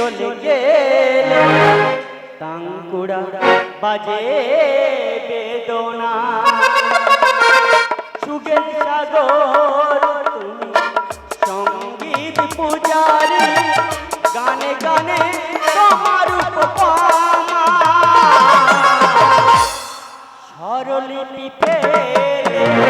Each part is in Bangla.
চলে গেলে তাঙ্কুড়া বাজে বেদনা। সুগের সাগর তুমি সংগীত পূজারি। গানে গানে তোমার উপমা। স্বরলিপি ফেলে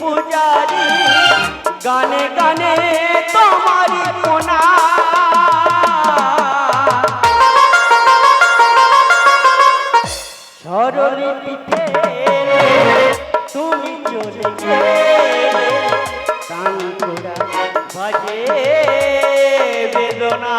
পূজারি গানে গানে তোমারি কোনা সরলিপি ফেলে তুমি চলে গেলে কাঙ্কুরা বাজে বেদনা।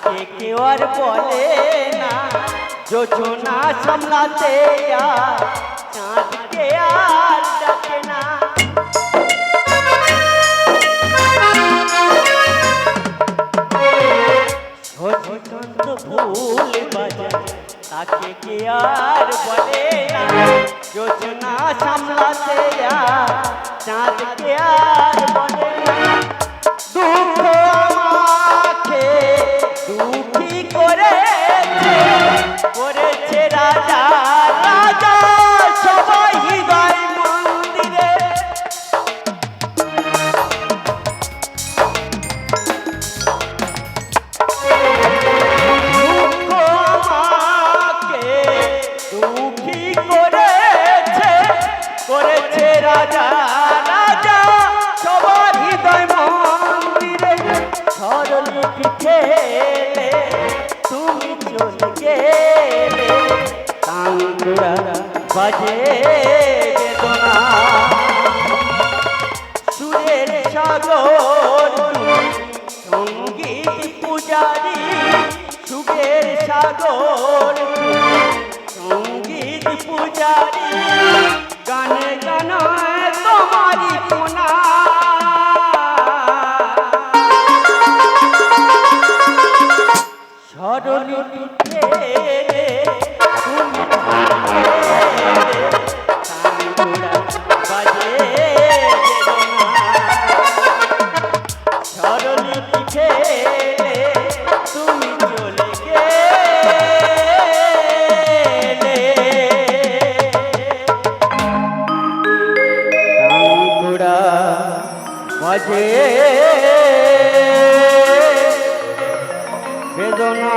তাকে কেউ আর বলে না যোজনা সামলাতে আর চাঁদকে আর ডাকে না অশিকান্ত ভুল বাজায় তাকে কে আর বলে না যোজনা সামলাতে আর চাঁদকে আর বলে না দুঃখ করেছে রাজা রাজা সবাই হৃদয় মন্দিরে। দুঃখ করেছে করেছে রাজা রাজা সবার হৃদয় মন্দিরে। সরলিপি খেলে তুমি চলে গেলে। তাঙ্গুরা বাজে বেদনা সুরের সাগর সংগীত পূজারি সুখের সাগর সংগীত পূজারি গানে গানায় তোমারি মাঝে বেদনা